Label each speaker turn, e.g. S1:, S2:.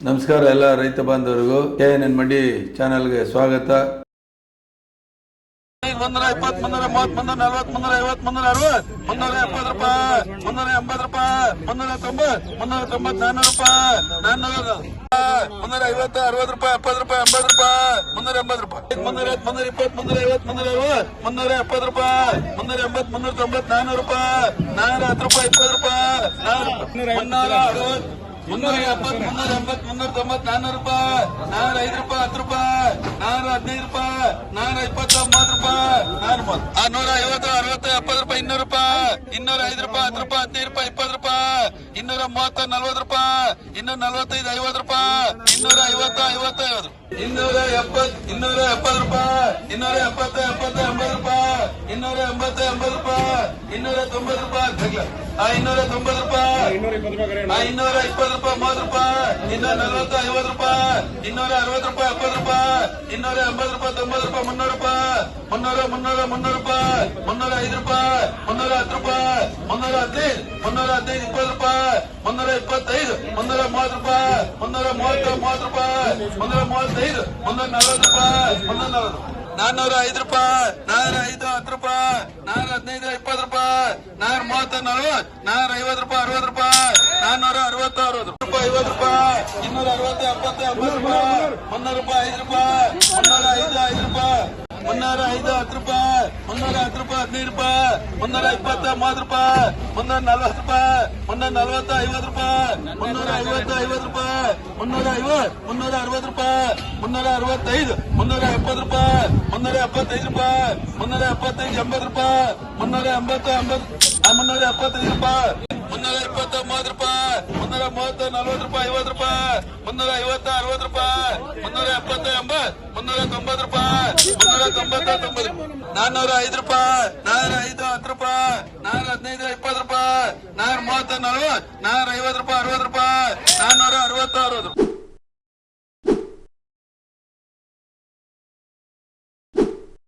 S1: ನಮಸ್ಕಾರ ಎಲ್ಲ ರೈತ ಬಾಂಧವರಿಗೂ. ಕೆ ಎನ್ ಎನ್ ಮಡಿ ಚಾನೆಲ್ಗೆ ಸ್ವಾಗತ.
S2: ಮುನ್ನೂರ ಮೂವತ್ ಮುನ್ನೂರ ನಲ್ವತ್ ಮುನ್ನೂರ ಎಪ್ಪತ್ ರೂಪಾಯಿ, ಮುನ್ನೂರ ಎಂಬತ್ ರೂಪಾಯಿ, ಮುನ್ನೂರ ತೊಂಬತ್ ಮುನ್ನೂರ ತೊಂಬತ್ ನಾನ್ನೂರು ರೂಪಾಯಿ ಮುನ್ನೂರ ಐವತ್ತು ಅರವತ್ ರೂಪಾಯಿ ಎಪ್ಪತ್ ರೂಪಾಯಿ ಎಂಬತ್ ರೂಪಾಯಿ, ಮುನ್ನೂರ ಎಂಬತ್ ರೂಪಾಯಿ. ಮುನ್ನೂರ ಮುನ್ನೂರ ಇಪ್ಪತ್ ಮುನ್ನೂರ ಐವತ್ ಮುನ್ನೂರ ಎಪ್ಪತ್ ರೂಪಾಯಿ, ಮುನ್ನೂರ ಎಂಬತ್ ತೊಂಬತ್ ನಾನ್ನೂರು ರೂಪಾಯಿ, ನಾನ್ನೂರ ರೂಪಾಯಿ, ಇಪ್ಪತ್ತು ರೂಪಾಯಿ ಮುನ್ನೂರ ಅರವತ್ ಮುನ್ನೂರ ಎಪ್ಪತ್ ಮುನ್ನೂರ ಎಂಬತ್ ಮುನ್ನೂರ ತೊಂಬತ್ ನಾನ್ನೂರು ರೂಪಾಯಿ ನಾನ್ನೂರ ಐದು ರೂಪಾಯಿ ಹತ್ತು ರೂಪಾಯಿ ನಾನ್ನೂರ ಹದಿನೈದು ರೂಪಾಯಿ ನಾನ್ನೂರ ಇಪ್ಪತ್ತು ಮೂವತ್ತು ರೂಪಾಯಿ ಆ, ನೂರ ಐವತ್ತು ಅರವತ್ತು ಎಪ್ಪತ್ತು ರೂಪಾಯಿ ಇನ್ನೂರು ರೂಪಾಯಿ ಇನ್ನೂರ ಐದು ರೂಪಾಯಿ ಹತ್ತು ರೂಪಾಯಿ ಹದಿನೈದು ರೂಪಾಯಿ ಇಪ್ಪತ್ತು ರೂಪಾಯಿ ಇನ್ನೂರ ಮೂವತ್ತು ನಲ್ವತ್ತು ರೂಪಾಯಿ ಇನ್ನೂರ ನಲ್ವತ್ತೈದು ಐವತ್ತು ರೂಪಾಯಿ ಇನ್ನೂರ ಐವತ್ತು ಐವತ್ತು. ಐವತ್ತು ಇನ್ನೂರ ಎಪ್ಪತ್ ಇನ್ನೂರ ಎಪ್ಪತ್ತು ರೂಪಾಯಿ ಇನ್ನೂರ ಎಪ್ಪತ್ತು ಎಪ್ಪತ್ತು ಎಂಬತ್ತು ರೂಪಾಯಿ ಇನ್ನೂರ ಎಂಬತ್ತು ಎಂಬತ್ತು ರೂಪಾಯಿ ಇನ್ನೂರ ತೊಂಬತ್ತು ರೂಪಾಯಿ. ಆ ಇನ್ನೂರ ತೊಂಬತ್ತು ರೂಪಾಯಿ ಆ, ಇನ್ನೂರ ಇಪ್ಪತ್ತು ರೂಪಾಯಿ ಮೂವತ್ತು ರೂಪಾಯಿ. ಇನ್ನೂರ ನಲ್ವತ್ತು ಐವತ್ತು ರೂಪಾಯಿ. ಇನ್ನೂರ ಅರವತ್ತು ರೂಪಾಯಿ ಎಪ್ಪತ್ತು ರೂಪಾಯಿ. ಇನ್ನೂರ ಎಂಬತ್ತು ರೂಪಾಯಿ ತೊಂಬತ್ತು ರೂಪಾಯಿ ಮುನ್ನೂರು ರೂಪಾಯಿ. ಮುನ್ನೂರ ಮುನ್ನೂರ ಮುನ್ನೂರು ರೂಪಾಯಿ. ಮುನ್ನೂರ ಐದು ರೂಪಾಯಿ. ಮುನ್ನೂರ ಹತ್ತು ರೂಪಾಯಿ. ಮುನ್ನೂರ ಹದಿನೈದು ಮುನ್ನೂರ ಹದಿನೈದು ಇಪ್ಪತ್ತು ರೂಪಾಯಿ. ಮುನ್ನೂರ ಇಪ್ಪತ್ತೈದು ಮುನ್ನೂರ ಮೂವತ್ತು ರೂಪಾಯಿ. ಮುನ್ನೂರ ಮೂವತ್ತು ಮೂವತ್ತು ರೂಪಾಯಿ. ಮುನ್ನೂರ ಮೂವತ್ತೈದು ಮುನ್ನೂರ ನಲವತ್ತು ರೂಪಾಯಿ. ಮುನ್ನೂರ ನಲವತ್ತು ನಾನ್ನೂರ ಐದು ರೂಪಾಯಿ, ನಾನೂರ ಐದು ಹತ್ತು ರೂಪಾಯಿ ನಾನ್ನೂರ ಹದಿನೈದು, ಇಪ್ಪತ್ತು ರೂಪಾಯಿ ನಾನ್ನೂರ ಮೂವತ್ತ ನಲ್ವತ್ತು ನಾನ್ನೂರ ಐವತ್ತು ರೂಪಾಯಿ, ಅರವತ್ತು ರೂಪಾಯಿ ನಾನ್ನೂರ ಅರವತ್ತು ಅರವತ್ತು ರೂಪಾಯಿ ಐವತ್ತು ರೂಪಾಯಿ, ಇನ್ನೂರ ಅರವತ್ತು, ಎಪ್ಪತ್ತು, ಎಂಬತ್ತು ರೂಪಾಯಿ, ಮುನ್ನೂರು ರೂಪಾಯಿ, ಐದು ರೂಪಾಯಿ, ಮುನ್ನೂರ ಐದು ಐದು ರೂಪಾಯಿ, ಮುನ್ನೂರ ಐದು, ಹತ್ತು ರೂಪಾಯಿ. ಹದಿನೈದು ರೂಪಾಯಿ ಮುನ್ನೂರ ಇಪ್ಪತ್ತು ಮೂವತ್ತು ರೂಪಾಯಿ ಮುನ್ನೂರ ನಲ್ವತ್ತು ರೂಪಾಯಿ ಮುನ್ನೂರ ನಲ್ವತ್ತು ಐವತ್ತು ರೂಪಾಯಿ ಮುನ್ನೂರ ಐವತ್ತು ಐವತ್ತು ರೂಪಾಯಿ ಮುನ್ನೂರ ಐವತ್ತು ಮುನ್ನೂರ ಅರವತ್ತು ರೂಪಾಯಿ ಮುನ್ನೂರ ಅರವತ್ತೈದು ಮುನ್ನೂರ ಎಪ್ಪತ್ತು ರೂಪಾಯಿ ಮುನ್ನೂರ ಎಪ್ಪತ್ತೈದು ರೂಪಾಯಿ ಮುನ್ನೂರ ಎಪ್ಪತ್ತೈದು ಎಂಬತ್ತು ರೂಪಾಯಿ ಮುನ್ನೂರ ಎಂಬತ್ತು ಎಂಬತ್ತು ಆ, ಮುನ್ನೂರ ಎಪ್ಪತ್ತೈದು ರೂಪಾಯಿ ಮುನ್ನೂರ ಇಪ್ಪತ್ತು ಮೂವತ್ತು ರೂಪಾಯಿ ಮುನ್ನೂರ ಮೂವತ್ತು ನಲ್ವತ್ತು ರೂಪಾಯಿ ಐವತ್ತು ರೂಪಾಯಿ ಮುನ್ನೂರ ಐವತ್ತು ಅರವತ್ತು ರೂಪಾಯಿ ಮುನ್ನೂರ ಎಪ್ಪತ್ತು ಎಂಬತ್ತು ಮುನ್ನೂರ ತೊಂಬತ್ತು ರೂಪಾಯಿ ಮುನ್ನೂರ ತೊಂಬತ್ತ ತೊಂಬತ್ತು ನಾನ್ನೂರ ಐದು ರೂಪಾಯಿ ನಾನ್ನೂರ ಐದು ಹತ್ತು ರೂಪಾಯಿ ನಾನ್ನೂರ ಹದಿನೈದು, ಇಪ್ಪತ್ತು ರೂಪಾಯಿ, ನಾನೂರ ಮೂವತ್ತ ನಲ್ವತ್ತು ನಾನ್ನೂರ ಐವತ್ತು ರೂಪಾಯಿ, ಅರವತ್ತು ರೂಪಾಯಿ ನಾನ್ನೂರ ಅರವತ್ತು ಅರವತ್ತು